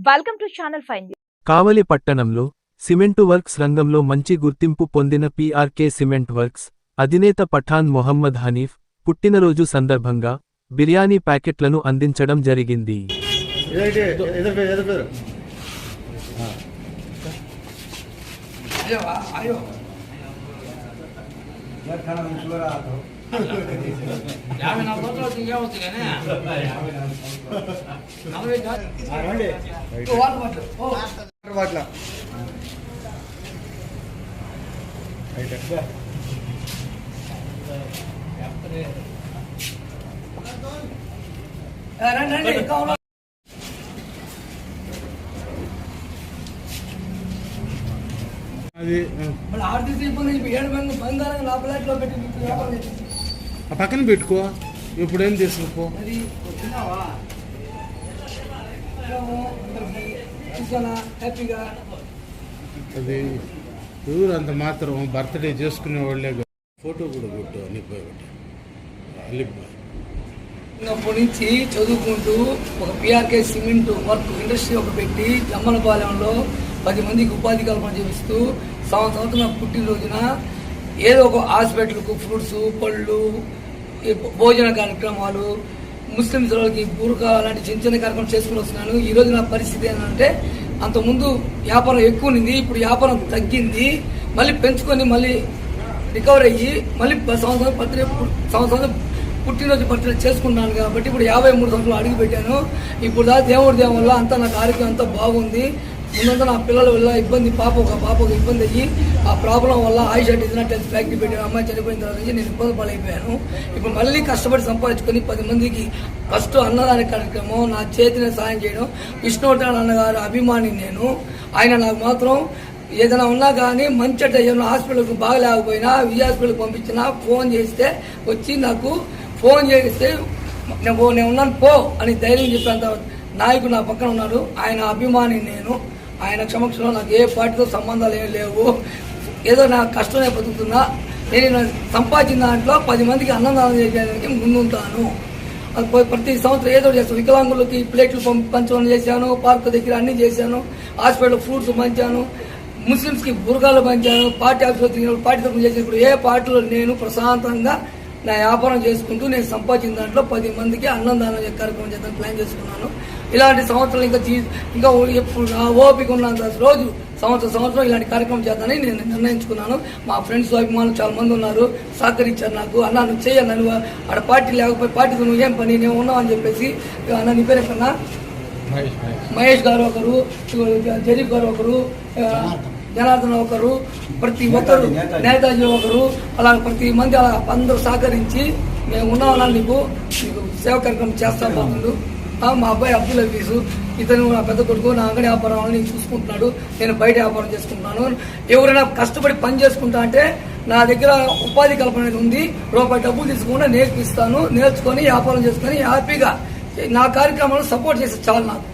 Welcome to channel కావలి పట్టణంలో cement works రంగంలో మంచి గుర్తింపు పొందిన పీఆర్కే సిమెంట్ వర్క్స్ అధినేత పఠాన్ మొహమ్మద్ హనీఫ్ పుట్టినరోజు సందర్భంగా బిర్యానీ ప్యాకెట్లను అందించడం జరిగింది. యాభై నాలుగు రోజులు వస్తుంది కానీ? వాటర్ రండి. అది ఆర్థిక ఏడు బంగారం నా ప్లాట్లో పెట్టి వ్యాపారం చేసింది. ఆ పక్కన పెట్టుకో. ఇప్పుడు ఏం తీసుకుపో అది ఎవరు అంత మాత్రం బర్త్డే చేసుకునే వాళ్ళే. ఫోటో కూడా కొట్టు అని చిన్నప్పటి నుంచి చదువుకుంటూ ఒక పిఆర్కే సిమెంట్ వర్క్ ఇండస్ట్రీ ఒక పెట్టి జమ్మలపాలెంలో పది మందికి ఉపాధి కల్పన చేపిస్తూ సంవత్సరం పుట్టినరోజున ఏదో ఒక హాస్పిటల్కు ఫ్రూట్స్ పళ్ళు భోజన కార్యక్రమాలు ముస్లిమ్స్ వాళ్ళకి బురకా లాంటి చిన్న చిన్న కార్యక్రమం చేసుకుని వస్తున్నాను. ఈరోజు నా పరిస్థితి ఏంటంటే అంతకుముందు వ్యాపారం ఎక్కువ ఉంది ఇప్పుడు వ్యాపారం తగ్గింది. మళ్ళీ పెంచుకొని మళ్ళీ రికవర్ అయ్యి మళ్ళీ సంవత్సరం పత్రిక సంవత్సరం పుట్టినరోజు పత్రిక చేసుకున్నాను కాబట్టి ఇప్పుడు యాభై మూడు సంవత్సరాలు అడుగు పెట్టాను. ఇప్పుడు దా దేవుడి దేవుళ్ళ అంతా నాకు ఆరోగ్యం అంతా బాగుంది. ముందంతా నా పిల్లల వల్ల ఇబ్బంది పాప ఒక పాప ఒక ఇబ్బంది అయ్యి ఆ ప్రాబ్లం వల్ల ఆయుష్ డిజినల్ టెస్ట్ ఫ్యాక్టరీ పెట్టిన అమ్మాయి చనిపోయిన తర్వాత నుంచి నేను ఇబ్బంది పాలైపోయాను. ఇప్పుడు మళ్ళీ కష్టపడి సంపాదించుకొని పది మందికి ఫస్ట్ అన్నదాన కార్యక్రమం నా చేతిని సాయం చేయడం. విష్ణువర్ధన్ అన్నగారు అభిమాని నేను. ఆయన నాకు మాత్రం ఏదైనా ఉన్నా కానీ మంచి టైంలో ఏమైనా హాస్పిటల్కి బాగలేకపోయినా విజయ హాస్పిటల్కి పంపించినా ఫోన్ చేస్తే వచ్చి నాకు ఫోన్ చేస్తే నేను నేను ఉన్నాను పో అని ధైర్యం చెప్పేంత నాయకుడు నా పక్కన ఉన్నాడు. ఆయన అభిమాని నేను. ఆయన సమక్షంలో నాకు ఏ పార్టీతో సంబంధాలు ఏం లేవు. ఏదో నా కష్టమే బతుకుతున్నా. నేను సంపాదించిన దాంట్లో పది మందికి అన్నదానం చేయడానికి ముందుంటాను. ప్రతి సంవత్సరం ఏదో చేస్తాను. వికలాంగులకి ప్లేట్లు పంచడం చేశాను పార్క్ దగ్గర అన్నీ చేశాను హాస్పిటల్ ఫ్రూట్స్ పంచాను ముస్లిమ్స్కి బుర్గాలు పంచాను పార్టీ ఆఫీస్లో తిరిగిన పార్టీ తరఫున చేసినప్పుడు ఏ పార్టీలో నేను ప్రశాంతంగా నా వ్యాపారం చేసుకుంటూ నేను సంపాదించిన దాంట్లో పది మందికి అన్నదానం కార్యక్రమం చేద్దాం ప్లాన్ చేసుకున్నాను. ఇలాంటి సంవత్సరాలు ఇంకా ఇంకా ఎప్పుడు నా ఓపిక ఉన్నంత రోజు సంవత్సరం సంవత్సరం ఇలాంటి కార్యక్రమం చేద్దామని నేను నిర్ణయించుకున్నాను. మా ఫ్రెండ్స్ అభిమానులు చాలా మంది ఉన్నారు. సహకరించారు నాకు. అన్న నువ్వు చెయ్యాలి నువ్వు ఆడ పార్టీ లేకపోతే పార్టీతో నువ్వు ఏం పని? నేను ఉన్నావు? అని చెప్పేసి అన్న నీ పేరు ఎక్కడన్నా మహేష్. గారు ఒకరు జరీఫ్ గారు ఒకరు జనార్దన్ ఒకరు ప్రతి ఒక్కరు నేతాజీ ఒకరు అలా ప్రతి మంది అలా అందరూ సహకరించి మేము ఉన్నామన్నా నీకు నీకు సేవ కార్యక్రమం చేస్తాం బాగుండు ఆ, మా అబ్బాయి అబ్దుల్ హఫీజు ఇతను నా పెద్ద కొడుకు నా అంగడి వ్యాపారం నేను చూసుకుంటున్నాడు. నేను బయట వ్యాపారం చేసుకుంటున్నాను. ఎవరైనా కష్టపడి పని చేసుకుంటా అంటే నా దగ్గర ఉపాధి కల్పన అనేది ఉంది. రూపాయి డబ్బులు తీసుకుండా నేర్పిస్తాను. నేర్చుకొని వ్యాపారం చేసుకొని హ్యాపీగా నా కార్యక్రమాలను సపోర్ట్ చేస్తే చాలు నాకు.